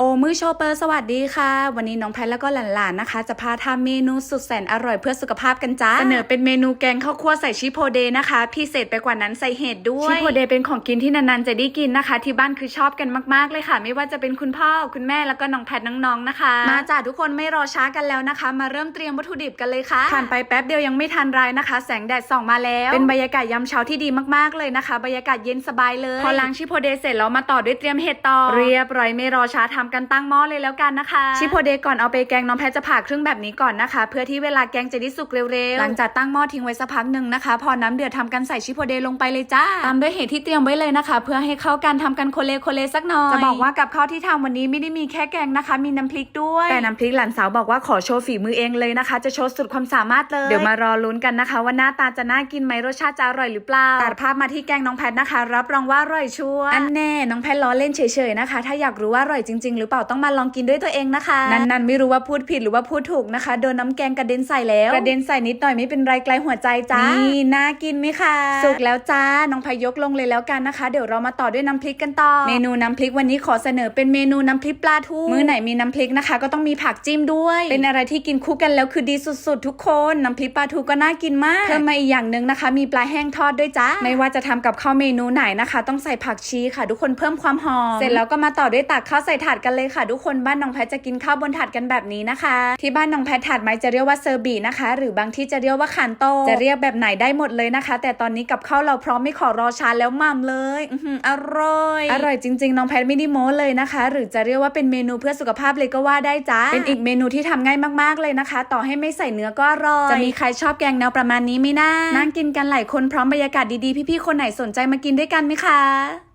โอมือโชเปอร์สวัสดีค่ะ วันนี้น้องแพทแล้วก็หลานๆนะคะ จะพาทำเมนูสุดแสนอร่อยเพื่อสุขภาพกันจ้าเสนอเป็นเมนูแกงข้าวคั่วใส่ชิโพเดนะคะพิเศษไปกว่านั้นใส่เห็ดด้วยชิโพเดเป็นของกินที่นานๆจะได้กินนะคะ ที่บ้านคือชอบกันมากๆเลยค่ะ ไม่ว่าจะเป็นคุณพ่อคุณแม่แล้วก็น้องแพทน้องๆนะคะ มาจ้าทุกคนไม่รอช้ากันแล้วนะคะ มาเริ่มเตรียมวัตถุดิบกันเลยค่ะผ่านไปแป๊บเดียวยังไม่ทันไรนะคะ แสงแดดส่องมาแล้วเป็นบรรยากาศยามเช้าที่ดีมากๆเลยนะคะ บรรยากาศเย็นสบายเลย พอล้างชิโพเดเสร็จแล้วมาต่อด้วยเตรียมเห็ดต่อเรียบร้อยไม่รอช้าทำกันตั้งหม้อเลยแล้วกันนะคะ ชิโพเดก่อนเอาไปแกงน้องแพทจะผ่าครึ่งแบบนี้ก่อนนะคะ เพื่อที่เวลาแกงจะได้สุกเร็วๆ หลังจากตั้งหม้อทิ้งไว้สักพักหนึ่งนะคะ พอน้ำเดือดทำกันใส่ชิโพเดลงไปเลยจ้า ตามด้วยเห็ดที่เตรียมไว้เลยนะคะ เพื่อให้เข้ากันทำกันโคเลโคเลสักหน่อย จะบอกว่ากับข้าวที่ทำวันนี้ไม่ได้มีแค่แกงนะคะ มีน้ำพริกด้วย แต่น้ำพริกหลานสาวบอกว่าขอโชว์ฝีมือเองเลยนะคะ จะโชว์สุดความสามารถเลย เดี๋ยวมารอลุ้นกันนะคะ ว่าหน้าตาจะน่ากินไหมรสชาติจะอร่อยหรือเปล่าตัดภาพมาที่แกงน้องแพทนะคะ รับรองว่าอร่อยชัวร์อันแน่น้องแพทล้อเล่นเฉยๆนะคะ ถ้าอยากรู้ว่าอร่อยจริงๆหรือเปล่าต้องมาลองกินด้วยตัวเองนะคะนั้นๆไม่รู้ว่าพูดผิดหรือว่าพูดถูกนะคะโดนน้ำแกงกระเด็นใส่แล้วกระเด็นใส่นิดหน่อยไม่เป็นไรไกลหัวใจจ้านี่น่ากินไหมคะสุกแล้วจ้าน้องพายกลงเลยแล้วกันนะคะ เดี๋ยวเรามาต่อด้วยน้ำพริกกันต่อ เมนูน้ำพริกวันนี้ขอเสนอเป็นเมนูน้ำพริกปลาทูมื้อไหนมีน้ำพริกนะคะ ก็ต้องมีผักจิ้มด้วย เป็นอะไรที่กินคู่กันแล้วคือดีสุดๆ ทุกคนน้ำพริกปลาทูก็น่ากินมากเพิ่มมาอีกอย่างหนึ่งนะคะ มีปลาแห้งทอดด้วยจ้าไม่ว่าจะทำกับข้าวเมนูไหนนะคะ ต้องใส่ผักชีค่ะ ทุกคนเพิ่มความหอมเสร็จแล้วก็มาต่อด้วยตักข้าวใส่ถาดกันเลยค่ะทุกคนบ้านน้องแพทจะกินข้าวบนถาดกันแบบนี้นะคะ ที่บ้านน้องแพทถาดไม้จะเรียกว่าเซอร์บีนะคะ หรือบางที่จะเรียกว่าขันโตจะเรียกแบบไหนได้หมดเลยนะคะ แต่ตอนนี้กับข้าวเราพร้อมไม่ขอรอช้าแล้วมั่มเลยอืออร่อย อร่อยจริง ๆ น้องแพทไม่ได้โม้เลยนะคะ หรือจะเรียกว่าเป็นเมนูเพื่อสุขภาพเลยก็ว่าได้จ้าเป็นอีกเมนูที่ทำง่ายมากๆเลยนะคะ ต่อให้ไม่ใส่เนื้อก็อร่อยจะมีใครชอบแกงแนวประมาณนี้ไหมนะนั่งกินกันหลายคนพร้อมบรรยากาศดีๆพี่ๆคนไหนสนใจมากินด้วยกันไหมคะ